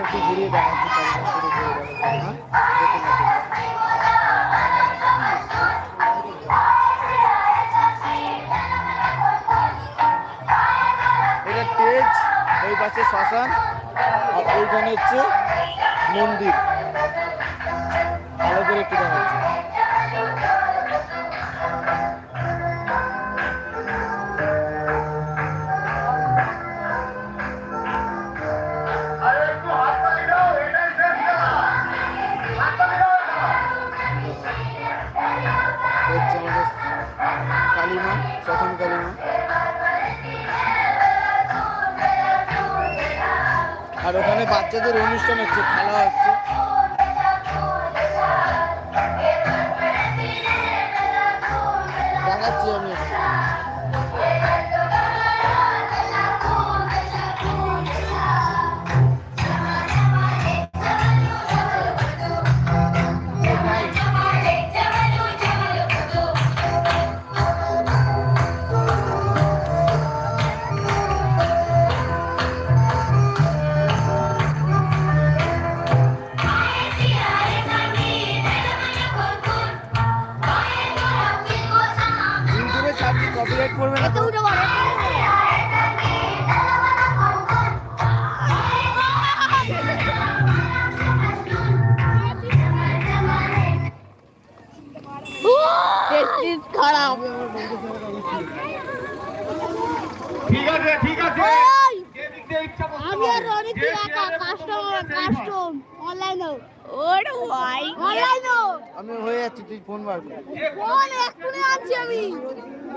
একটু ঘুরিয়ে দেখাচ্ছি তেজ, ওই পাশে শ্মশান, আর এইখানে হচ্ছে মন্দির। ভালো করে একটু দেখাচ্ছি। কালীমা শ্মশান কালিমা। আর ওখানে বাচ্চাদের অনুষ্ঠান হচ্ছে খেলা হচ্ছে। দেখাচ্ছি আমি কপিরাইট করবে না তো? খারাপ। ঠিক আছে ঠিক আছে। আমি আর কাস্টমার। কাস্টম অনলাইনে ওরে ভাই অনলাইনে হয়ে যাচ্ছি তুই ফোন বার কর। ফোন এক্ষুনি আনছি আমি।